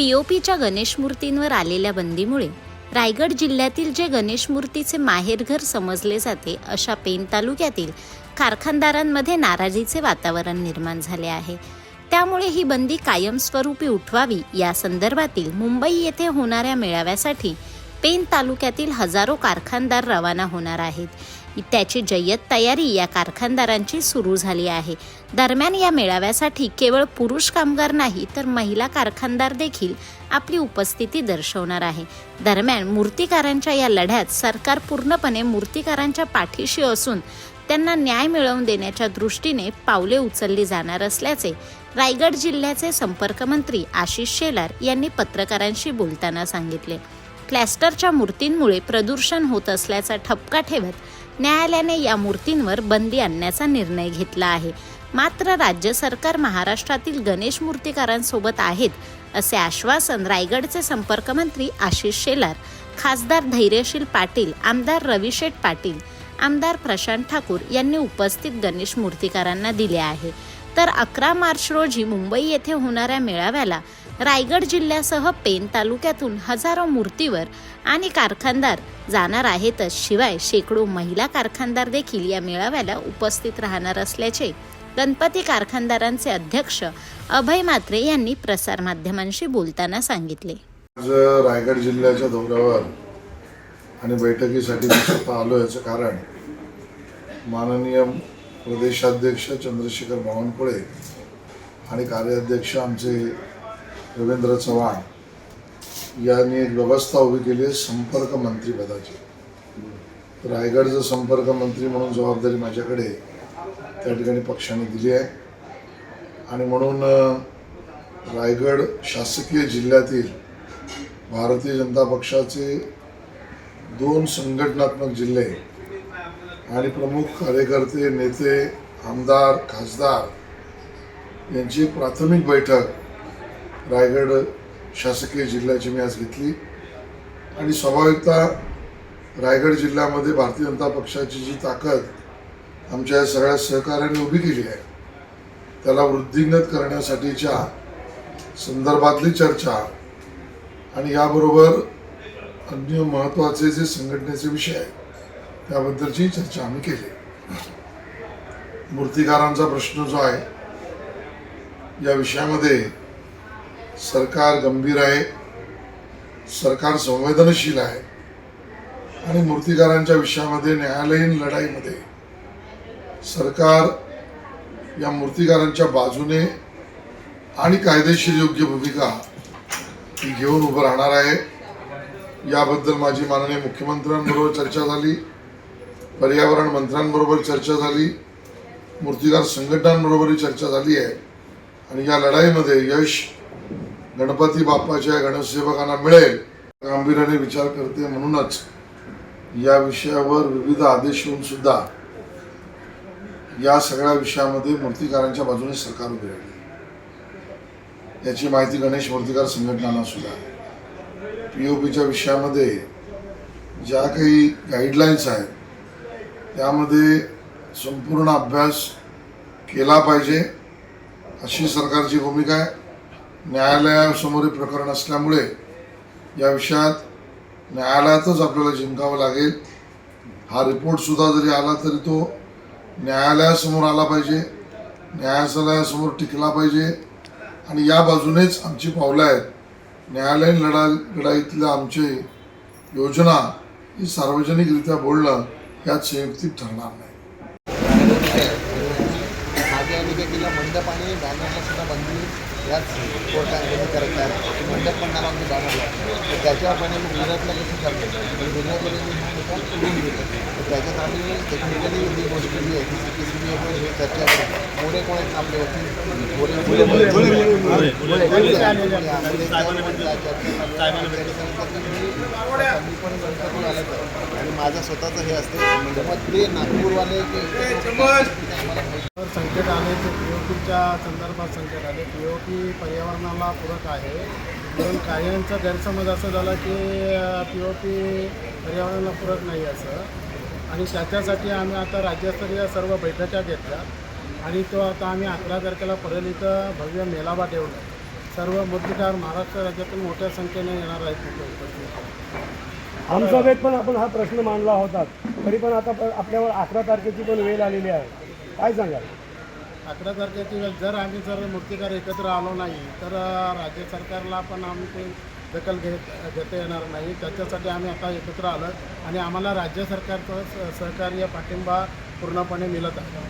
पीओपीच्या गणेश मूर्तींवर आलेल्या बंदीमुळे रायगड जिल्ह्यातील जे गणेश मूर्तीचे माहेरघर समजले जाते अशा पेन तालुक्यातील कारखानदारांमध्ये नाराजीचे वातावरण निर्माण झाले आहे. त्यामुळे ही बंदी कायमस्वरूपी उठवावी या संदर्भातील मुंबई येथे होणाऱ्या मेळाव्यासाठी पेन तालुक्यातील हजारो कारखानदार रवाना होणार आहेत. त्याची जय्यत तयारी या कारखानदारांची सुरू झाली आहे. दरम्यान या मेळाव्यासाठी केवळ पुरुष कामगार नाही तर महिला कारखानदार देखील आपली उपस्थिती दर्शवणार आहे. दरम्यान मूर्तिकारांच्या या लढ्यात सरकार पूर्णपणे मूर्तिकारांच्या पाठीशी असून त्यांना न्याय मिळवून देण्याच्या दृष्टीने पावले उचलली जाणार असल्याचे रायगड जिल्ह्याचे संपर्कमंत्री आशिष शेलार यांनी पत्रकारांशी बोलताना सांगितले. प्लॅस्टरच्या मूर्तींमुळे प्रदूषण होत असल्याचा ठपका ठेवत न्यायालयाने या मूर्तींवर बंदी आणण्याचा निर्णय घेतला आहे. मात्र राज्य सरकार महाराष्ट्रातील गणेश मूर्तिकारांसोबत आहेत असे आश्वासन रायगडचे संपर्कमंत्री आशिष शेलार खासदार धैर्यशील पाटील आमदार रविशेठ पाटील आमदार प्रशांत ठाकूर यांनी उपस्थित गणेश मूर्तिकारांना दिले आहे. तर अकरा मार्च रोजी मुंबई येथे होणाऱ्या मेळाव्याला रायगड जिल्ह्यासह पेन तालुक्यातून हजारो मूर्तीवर आणि कारखानदार जाणार आहेतच. शिवाय शेकडो महिला कारखानदार देखील या मेळाव्याला उपस्थित राहणार असल्याचे गणपती कारखानदारांचे अध्यक्ष अभय मात्रे यांनी प्रसारमाध्यमांशी बोलताना सांगितले. आज रायगड जिल्ह्याच्या दौऱ्यावर आणि बैठकीसाठी आलो याचं कारण माननीय प्रदेशाध्यक्ष चंद्रशेखर बावनकुळे आणि कार्याध्यक्ष आमचे रवींद्र चव्हाण यांनी एक व्यवस्था उभी केली आहे संपर्क मंत्रीपदाची रायगडचं संपर्क मंत्री म्हणून जबाबदारी माझ्याकडे त्या ठिकाणी पक्षाने दिली आहे. आणि म्हणून रायगड शासकीय जिल्ह्यातील भारतीय जनता पक्षाचे दोन संघटनात्मक जिल्हे आणि प्रमुख कार्यकर्ते नेते आमदार खासदार यांची प्राथमिक बैठक रायगड शासकीय जिल्ह्याची मी आज घेतली. आणि स्वाभाविकता रायगड जिल्ह्यामध्ये भारतीय जनता पक्षाची जी ताकद आमच्या सगळ्या सहकाऱ्यांनी उभी केली आहे त्याला वृद्धिंगत करण्यासाठीच्या संदर्भातली चर्चा आणि याबरोबर अन्य महत्त्वाचे जे संघटनेचे विषय आहेत त्याबद्दलची चर्चा आम्ही केली. मूर्तिकारांचा प्रश्न जो आहे या विषयामध्ये सरकार गंभीर आहे सरकार संवेदनशील आहे आणि मूर्तिकारांच्या विषयामध्ये न्यायालयीन लढाईमध्ये सरकार या मूर्तिकारांच्या बाजूने आणि कायदेशीर योग्य भूमिका ही घेऊन उभं राहणार आहे. याबद्दल माझी माननीय मुख्यमंत्र्यांबरोबर चर्चा झाली पर्यावरण मंत्र्यांबरोबर चर्चा झाली मूर्तिकार संघटनांबरोबरही चर्चा झाली आहे. आणि या लढाईमध्ये यश गणपती बाप्पाच्या गणेशसेवकांना मिळेल. गांभीर्याने विचार करते म्हणूनच या विषयावर विविध आदेश येऊन सुद्धा या सगळ्या विषयामध्ये मूर्तिकारांच्या बाजूने सरकार उभे राहिले. याची माहिती गणेश मूर्तिकार संघटनांना सुद्धा. पी ओ पीच्या विषयामध्ये ज्या काही गाईडलाईन्स आहेत त्यामध्ये संपूर्ण अभ्यास केला पाहिजे अशी सरकारची भूमिका आहे. न्यायालयासमोर हे प्रकरण असल्यामुळे या विषयात न्यायालयातच आपल्याला जिंकावं लागेल. हा रिपोर्टसुद्धा जरी आला तरी तो न्यायालयासमोर आला पाहिजे न्यायालयासमोर टिकला पाहिजे आणि या बाजूनेच आमची पावलं आहेत. न्यायालयीन लढा लढाईतल्या आमची योजना ही सार्वजनिकरित्या बोलणं यात संयुक्तिक ठरणार नाही. मागे आम्ही मंडप आणि बॅनरला सुद्धा बंदी याच कोर्टाने करत आहेत मंडप पण नाव आम्ही बॅनरला तर त्याच्यावर पण आम्ही गुजरातला कसं करतो तर गुजरातमध्ये मी हा निकाल सोडून दिलं तर त्याच्यात आम्ही टेक्निकली ही गोष्ट जी आहे ती सी पी सी बी हे चर्चा करतो. कोण चर्चा चालू आहे. आणि माझं स्वतःचं हे असते म्हणजे मग ते नागपूरवाले ते आम्हाला माहिती तर संकट आले ते पी ओ पीच्या संदर्भात संकट आले. पी ओ पी पर्यावरणाला पूरक आहे. पण काहींचा गैरसमज असं झाला की पी ओ पी पर्यावरणाला पूरक नाही असं. आणि त्याच्यासाठी आम्ही आता राज्यस्तरीय सर्व बैठका घेतल्या. आणि तो आता आम्ही अकरा तारखेला परत इथं भव्य मेळावा ठेवला सर्व मूर्तिकार महाराष्ट्र राज्यातून मोठ्या संख्येने येणार आहेत. आमसभेत पण आपण हा प्रश्न मांडला होता. तरी पण आता आपल्यावर अकरा तारखेची पण वेळ आलेली आहे. काय सांगाल? अकरा तारखेची वेळ जर आम्ही जर मूर्तिकार एकत्र आलो नाही तर राज्य सरकारला पण आम्ही ते दखल घेत घेता येणार नाही. त्याच्यासाठी आम्ही आता एकत्र आलो आणि आम्हाला राज्य सरकारचं सहकार्य पाठिंबा पूर्णपणे मिळत आहे.